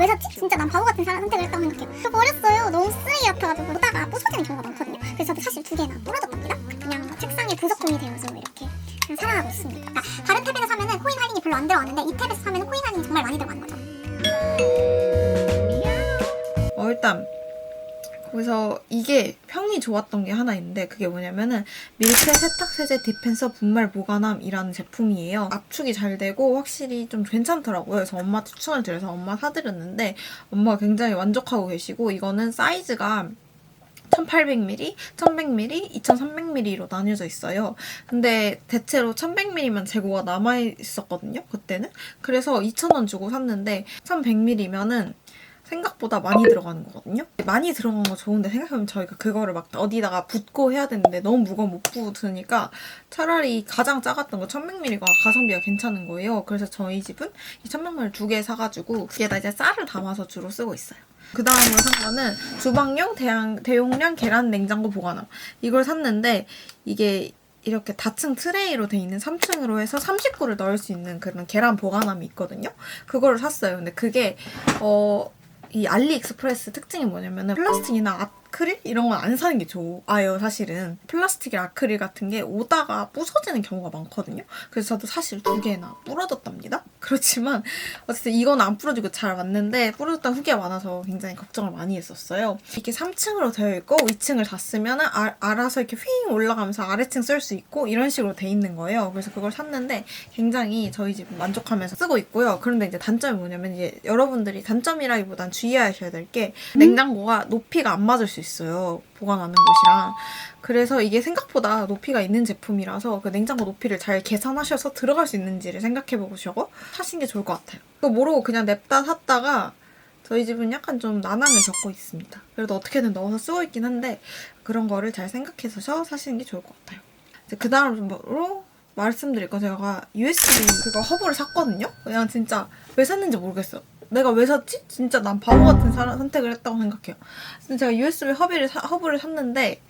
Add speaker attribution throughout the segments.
Speaker 1: 왜 샀지? 진짜 난 바보 같은 사람 선택을 했다고 생각해요. 저 버렸어요. 너무 쓰레기 같아가지고 보다가 부서지는 경우가 많거든요. 그래서 저도 사실 두 개나 부러졌답니다. 그냥 책상에 부속품이 되어서 이렇게 그냥 살아가고 있습니다. 그러니까 다른 탭에서 사면은 코인 할인이 별로 안 들어갔는데 이 탭에서 사면은 코인 할인이 정말 많이 들어가는 거죠.
Speaker 2: 어, 일단 그래서 이게 평이 좋았던 게 하나 있는데 그게 뭐냐면은 밀폐 세탁 세제 디펜서 분말 보관함이라는 제품이에요. 압축이 잘 되고 확실히 좀 괜찮더라고요. 그래서 엄마한테 추천을 드려서 엄마 사드렸는데 엄마가 굉장히 만족하고 계시고 이거는 사이즈가 1800ml, 1100ml, 2300ml로 나뉘어져 있어요. 근데 대체로 1100ml만 재고가 남아있었거든요, 그때는. 그래서 2000원 주고 샀는데 1100ml면은 생각보다 많이 들어가는 거거든요. 많이 들어간 거 좋은데 생각해보면 저희가 그거를 막 어디다가 붓고 해야 되는데 너무 무거워 못 붓으니까 차라리 가장 작았던 거 1100ml가 가성비가 괜찮은 거예요. 그래서 저희 집은 이 1100ml 두 개 사가지고 그게다 이제 쌀을 담아서 주로 쓰고 있어요. 그 다음으로 산 거는 주방용 대양, 대용량 계란 냉장고 보관함. 이걸 샀는데 이게 이렇게 다층 트레이로 돼 있는 3층으로 해서 30구를 넣을 수 있는 그런 계란 보관함이 있거든요. 그거를 샀어요. 근데 그게 어. 이 알리익스프레스 특징이 뭐냐면은 플라스틱이나 아크릴? 이런 건 안 사는 게 좋아요 사실은. 플라스틱이나 아크릴 같은 게 오다가 부서지는 경우가 많거든요. 그래서 저도 사실 두 개나 부러졌답니다 그렇지만 어쨌든 이건 안 부러지고 잘 왔는데 부러졌던 후기가 많아서 굉장히 걱정을 많이 했었어요. 이렇게 3층으로 되어 있고 2층을 다 쓰면은 아- 알아서 이렇게 휙 올라가면서 아래층 쓸 수 있고 이런 식으로 돼 있는 거예요. 그래서 그걸 샀는데 굉장히 저희 집은 만족하면서 쓰고 있고요. 그런데 이제 단점이 뭐냐면 이제 여러분들이 단점이라기보단 주의하셔야 될 게 냉장고가 높이가 안 맞을 수 있어요. 보관하는 곳이랑. 그래서 이게 생각보다 높이가 있는 제품이라서 그 냉장고 높이를 잘 계산하셔서 들어갈 수 있는지를 생각해 보시고 사신 게 좋을 것 같아요. 그거 모르고 그냥 냅다 샀다가 저희 집은 약간 좀 난항을 겪고 있습니다. 그래도 어떻게든 넣어서 쓰고 있긴 한데 그런 거를 잘 생각해서 사시는 게 좋을 것 같아요. 그 다음으로 말씀드릴 건 제가 USB 그거 허브를 샀거든요. 그냥 진짜 왜 샀는지 모르겠어요. 내가 왜 샀지? 진짜 난 바보 같은 사람 선택을 했다고 생각해요. 제가 USB 허브를, 사, 허브를 샀는데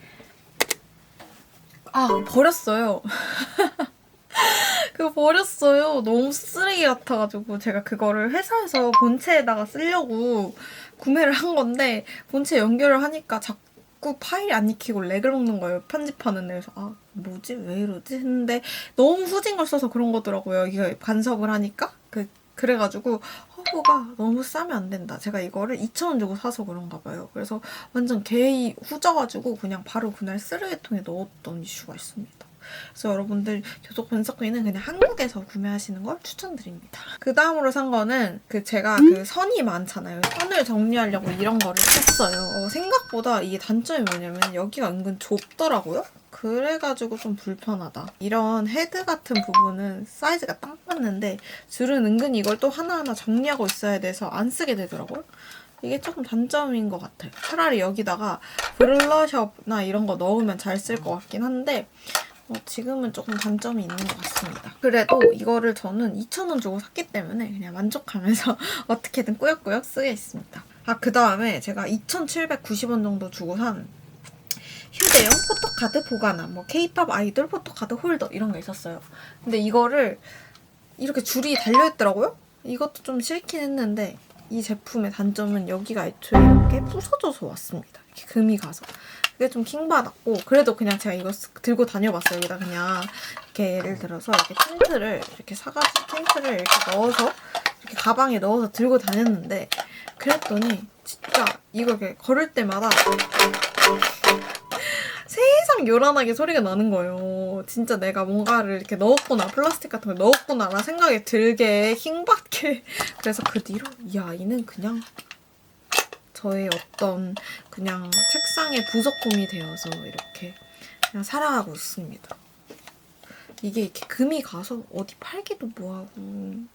Speaker 2: 아 버렸어요. 그거 버렸어요. 너무 쓰레기 같아가지고 제가 그거를 회사에서 본체에다가 쓰려고 구매를 한 건데 본체 연결을 하니까 자꾸 파일이 안 익히고 렉을 먹는 거예요. 편집하는 데서 아 뭐지 왜 이러지 했는데 너무 후진 걸 써서 그런 거더라고요. 이게 간섭을 하니까 그 그래가지고 허브가 너무 싸면 안 된다. 제가 이거를 2,000원 주고 사서 그런가 봐요. 그래서 완전 개이 후져가지고 그냥 바로 그날 쓰레기통에 넣었던 이슈가 있습니다. 그래서 여러분들 교속 분석기는 그냥 한국에서 구매하시는 걸 추천드립니다. 그 다음으로 산 거는 그 제가 그 선이 많잖아요. 선을 정리하려고 이런 거를 샀어요. 어, 생각보다 이게 단점이 뭐냐면 여기가 은근 좁더라고요. 그래가지고 좀 불편하다. 이런 헤드 같은 부분은 사이즈가 딱 맞는데 줄은 은근히 이걸 또 하나하나 정리하고 있어야 돼서 안 쓰게 되더라고요. 이게 조금 단점인 것 같아요. 차라리 여기다가 블러셔나 이런 거 넣으면 잘 쓸 것 같긴 한데 어, 지금은 조금 단점이 있는 것 같습니다. 그래도 이거를 저는 2,000원 주고 샀기 때문에 그냥 만족하면서 어떻게든 꾸역꾸역 쓰겠습니다. 아, 그 다음에 제가 2,790원 정도 주고 산 휴대용 포토카드 보관함, 뭐 케이팝 아이돌 포토카드 홀더 이런 게 있었어요. 근데 이거를 이렇게 줄이 달려있더라고요? 이것도 좀 싫긴 했는데 이 제품의 단점은 여기가 애초에 이렇게 부서져서 왔습니다. 이렇게 금이 가서. 그게 좀 킹받았고 그래도 그냥 제가 이거 쓱 들고 다녀봤어요. 여기다 그냥 이렇게 예를 들어서 이렇게 텐트를 이렇게 사가지고 텐트를 이렇게 넣어서 이렇게 가방에 넣어서 들고 다녔는데 그랬더니 진짜 이거 이렇게 걸을 때마다 세상 요란하게 소리가 나는 거예요. 진짜 내가 뭔가를 이렇게 넣었구나, 플라스틱 같은 걸 넣었구나라는 생각이 들게 킹받게. 그래서 그 뒤로 이 아이는 그냥 저의 어떤 그냥 책상의 부속품이 되어서 이렇게 그냥 살아가고 있습니다. 이게 이렇게 금이 가서 어디 팔기도 뭐하고 좀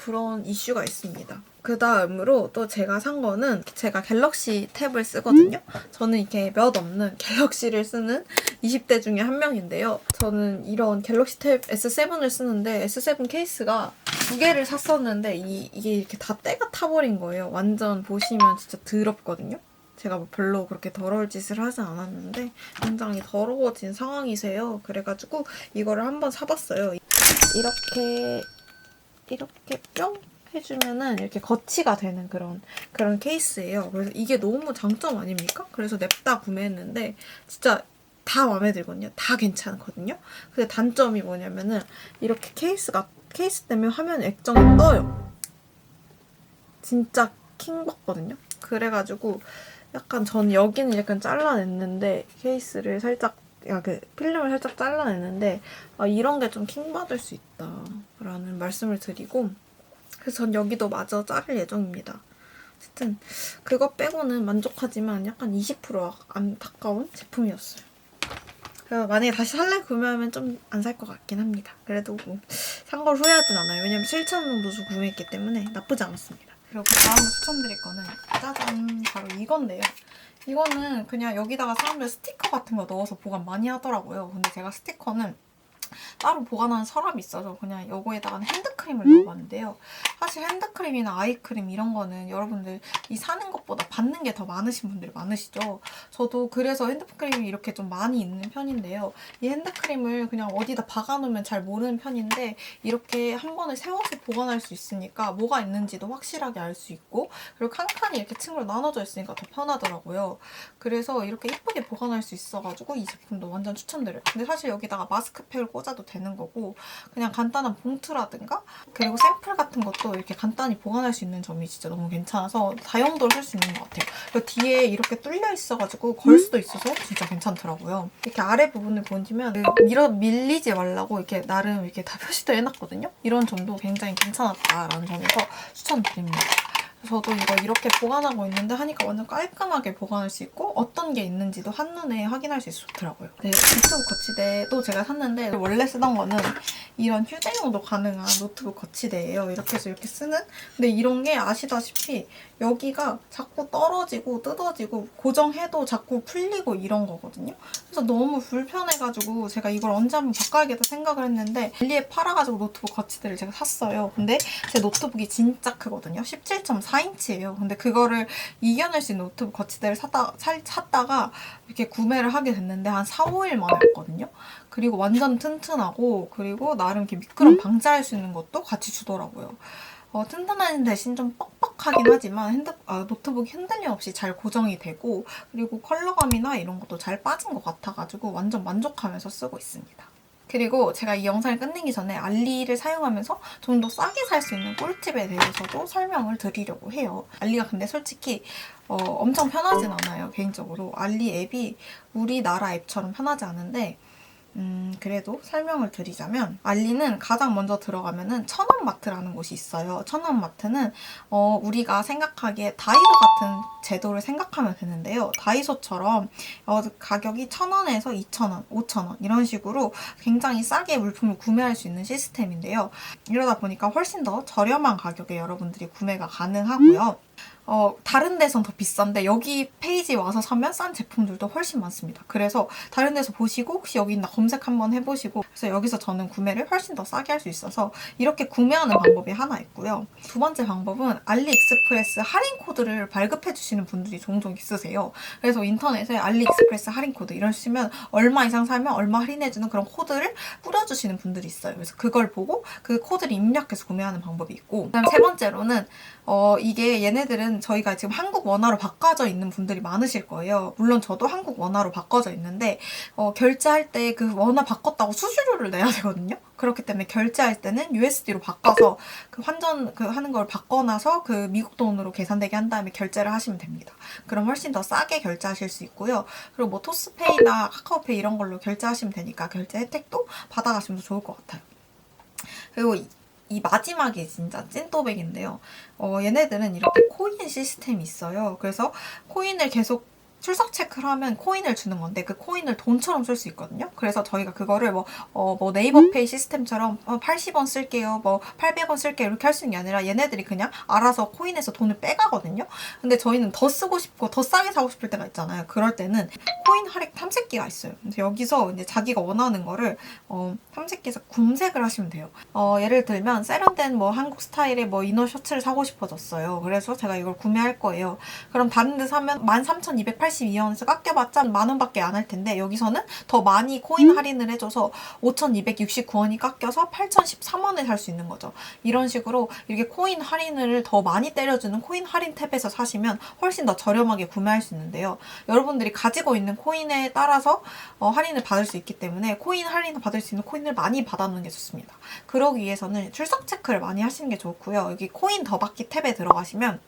Speaker 2: 그런 이슈가 있습니다. 그 다음으로 또 제가 산 거는 제가 갤럭시 탭을 쓰거든요. 저는 이렇게 몇 없는 갤럭시를 쓰는 20대 중에 한 명인데요. 저는 이런 갤럭시 탭 S7을 쓰는데 S7 케이스가 두 개를 샀었는데 이, 이게 이렇게 다 때가 타버린 거예요. 완전 보시면 진짜 더럽거든요. 제가 뭐 별로 그렇게 더러울 짓을 하진 않았는데 굉장히 더러워진 상황이세요. 그래가지고 이거를 한번 사봤어요. 이렇게 이렇게 뿅 해주면은 이렇게 거치가 되는 그런 그런 케이스예요. 그래서 이게 너무 장점 아닙니까? 그래서 냅다 구매했는데 진짜 다 마음에 들거든요. 다 괜찮거든요. 근데 단점이 뭐냐면은 이렇게 케이스가 케이스 때문에 화면 액정이 떠요. 진짜 킹 받거든요. 그래가지고 약간 전 여기는 약간 잘라냈는데 케이스를 살짝 야, 그 필름을 살짝 잘라냈는데 아, 이런 게 좀 킹 받을 수 있다라는 말씀을 드리고 그래서 전 여기도 마저 자를 예정입니다. 어쨌든 그거 빼고는 만족하지만 약간 20% 안타까운 제품이었어요. 그래서 만약에 다시 살래 구매하면 좀 안 살 것 같긴 합니다. 그래도 뭐 산 걸 후회하진 않아요. 왜냐면 7,000원 정도 주고 구매했기 때문에 나쁘지 않았습니다. 그리고 그 다음으로 추천드릴 거는 짜잔 바로 이건데요. 이거는 그냥 여기다가 사람들 스티커 같은 거 넣어서 보관 많이 하더라고요. 근데 제가 스티커는 따로 보관하는 서랍이 있어서 그냥 요거에다가는 핸드크림을 넣어봤는데요. 사실 핸드크림이나 아이크림 이런 거는 여러분들 이 사는 것보다 받는 게 더 많으신 분들이 많으시죠. 저도 그래서 핸드크림이 이렇게 좀 많이 있는 편인데요. 이 핸드크림을 그냥 어디다 박아놓으면 잘 모르는 편인데 이렇게 한 번에 세워서 보관할 수 있으니까 뭐가 있는지도 확실하게 알 수 있고 그리고 칸칸이 이렇게 층으로 나눠져 있으니까 더 편하더라고요. 그래서 이렇게 예쁘게 보관할 수 있어가지고 이 제품도 완전 추천드려요. 근데 사실 여기다가 마스크팩을 꽂아 도 되는 거고 그냥 간단한 봉투라든가 그리고 샘플 같은 것도 이렇게 간단히 보관할 수 있는 점이 진짜 너무 괜찮아서 다용도로 쓸수 있는 것 같아요. 그리고 뒤에 이렇게 뚫려 있어가지고 걸 수도 있어서 진짜 괜찮더라고요. 이렇게 아래 부분을 보시면 그 밀어 밀리지 말라고 이렇게 나름 이렇게 다 표시도 해놨거든요. 이런 점도 굉장히 괜찮았다라는 점에서 추천드립니다. 저도 이거 이렇게 보관하고 있는데 하니까 완전 깔끔하게 보관할 수 있고 어떤 게 있는지도 한눈에 확인할 수 있어서 좋더라고요. 네, 노트북 거치대도 제가 샀는데 원래 쓰던 거는 이런 휴대용도 가능한 노트북 거치대예요. 이렇게 해서 이렇게 쓰는 근데 이런 게 아시다시피 여기가 자꾸 떨어지고 뜯어지고 고정해도 자꾸 풀리고 이런 거거든요. 그래서 너무 불편해가지고 제가 이걸 언제 한번 바꿔야겠다 생각을 했는데 엘리에 팔아가지고 노트북 거치대를 제가 샀어요. 근데 제 노트북이 진짜 크거든요. 17.4 인치예요. 근데 그거를 이겨낼 수 있는 노트북 거치대를 샀다, 살, 샀다가 이렇게 구매를 하게 됐는데 한 4, 5일 만에였거든요. 그리고 완전 튼튼하고 그리고 나름 이렇게 미끄럼 방지할 수 있는 것도 같이 주더라고요. 어, 튼튼한 대신 좀 뻑뻑하긴 하지만 핸드, 아, 노트북이 흔들림 없이 잘 고정이 되고 그리고 컬러감이나 이런 것도 잘 빠진 것 같아가지고 완전 만족하면서 쓰고 있습니다. 그리고 제가 이 영상을 끝내기 전에 알리를 사용하면서 좀 더 싸게 살 수 있는 꿀팁에 대해서도 설명을 드리려고 해요. 알리가 근데 솔직히 어, 엄청 편하진 않아요, 개인적으로. 알리 앱이 우리나라 앱처럼 편하지 않은데 음, 그래도 설명을 드리자면 알리는 가장 먼저 들어가면은 천원마트라는 곳이 있어요. 천원마트는 어, 우리가 생각하기에 다이소 같은 제도를 생각하면 되는데요. 다이소처럼 어, 가격이 천원에서 이천 원, 오천 원 이런 식으로 굉장히 싸게 물품을 구매할 수 있는 시스템인데요. 이러다 보니까 훨씬 더 저렴한 가격에 여러분들이 구매가 가능하고요. 어, 다른 데선 더 비싼데 여기 페이지 와서 사면 싼 제품들도 훨씬 많습니다. 그래서 다른 데서 보시고 혹시 여기 있나 검색 한번 해보시고 그래서 여기서 저는 구매를 훨씬 더 싸게 할 수 있어서 이렇게 구매하는 방법이 하나 있고요. 두 번째 방법은 알리익스프레스 할인 코드를 발급해 주시는 분들이 종종 있으세요. 그래서 인터넷에 알리익스프레스 할인 코드 이러시면 얼마 이상 사면 얼마 할인해 주는 그런 코드를 뿌려주시는 분들이 있어요. 그래서 그걸 보고 그 코드를 입력해서 구매하는 방법이 있고 그다음 세 번째로는 어, 이게 얘네 들은 저희가 지금 한국 원화로 바꿔져 있는 분들이 많으실 거예요. 물론 저도 한국 원화로 바꿔져 있는데, 어, 결제할 때 그 원화 바꿨다고 수수료를 내야 되거든요. 그렇기 때문에 결제할 때는 USD로 바꿔서 그 환전 그 하는 걸 바꿔놔서 그 미국 돈으로 계산되게 한 다음에 결제를 하시면 됩니다. 그럼 훨씬 더 싸게 결제하실 수 있고요. 그리고 뭐 토스페이나 카카오페이 이런 걸로 결제하시면 되니까 결제 혜택도 받아가시면 좋을 것 같아요. 그리고 이- 이 마지막이 진짜 찐또백인데요. 어, 얘네들은 이렇게 코인 시스템이 있어요. 그래서 코인을 계속 출석 체크를 하면 코인을 주는 건데 그 코인을 돈처럼 쓸 수 있거든요. 그래서 저희가 그거를 뭐, 어, 뭐 네이버페이 시스템처럼 어, 80원 쓸게요, 뭐 800원 쓸게요 이렇게 할 수 있는 게 아니라 얘네들이 그냥 알아서 코인에서 돈을 빼가거든요. 근데 저희는 더 쓰고 싶고 더 싸게 사고 싶을 때가 있잖아요. 그럴 때는 코인 할인 탐색기가 있어요. 그래서 여기서 이제 자기가 원하는 거를 어, 탐색기에서 검색을 하시면 돼요. 어, 예를 들면 세련된 뭐 한국 스타일의 뭐 이너 셔츠를 사고 싶어졌어요. 그래서 제가 이걸 구매할 거예요. 그럼 다른 데 사면 13,280 582원에서 깎여봤자 만 원밖에 안 할 텐데 여기서는 더 많이 코인 할인을 해줘서 5,269원이 깎여서 8,013원에 살 수 있는 거죠. 이런 식으로 이렇게 코인 할인을 더 많이 때려주는 코인 할인 탭에서 사시면 훨씬 더 저렴하게 구매할 수 있는데요. 여러분들이 가지고 있는 코인에 따라서 어, 할인을 받을 수 있기 때문에 코인 할인을 받을 수 있는 코인을 많이 받아놓는 게 좋습니다. 그러기 위해서는 출석 체크를 많이 하시는 게 좋고요. 여기 코인 더 받기 탭에 들어가시면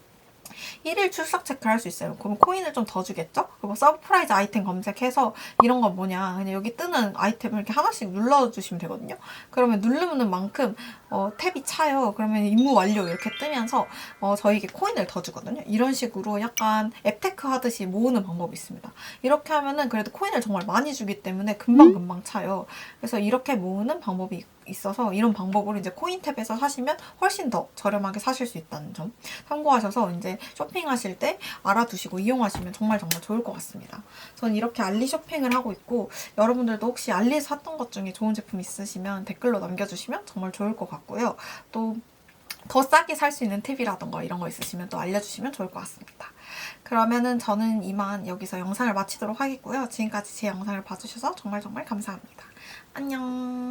Speaker 2: 일일 출석 체크를 할수 있어요. 그럼 코인을 좀 더 주겠죠? 그리고 서프라이즈 아이템 검색해서 이런 거 뭐냐. 그냥 여기 뜨는 아이템을 이렇게 하나씩 눌러주시면 되거든요. 그러면 누르는 만큼 어, 탭이 차요. 그러면 임무 완료 이렇게 뜨면서 어, 저에게 코인을 더 주거든요. 이런 식으로 약간 앱테크 하듯이 모으는 방법이 있습니다. 이렇게 하면은 그래도 코인을 정말 많이 주기 때문에 금방금방 차요. 그래서 이렇게 모으는 방법이 있어서 이런 방법으로 이제 코인 탭에서 사시면 훨씬 더 저렴하게 사실 수 있다는 점 참고하셔서 이제 쇼핑하실 때 알아두시고 이용하시면 정말 정말 좋을 것 같습니다. 전 이렇게 알리 쇼핑을 하고 있고 여러분들도 혹시 알리에서 샀던 것 중에 좋은 제품 있으시면 댓글로 남겨주시면 정말 좋을 것 같고요. 또 더 싸게 살 수 있는 팁이라던가 이런 거 있으시면 또 알려주시면 좋을 것 같습니다. 그러면은 저는 이만 여기서 영상을 마치도록 하겠고요. 지금까지 제 영상을 봐주셔서 정말 정말 감사합니다. 안녕.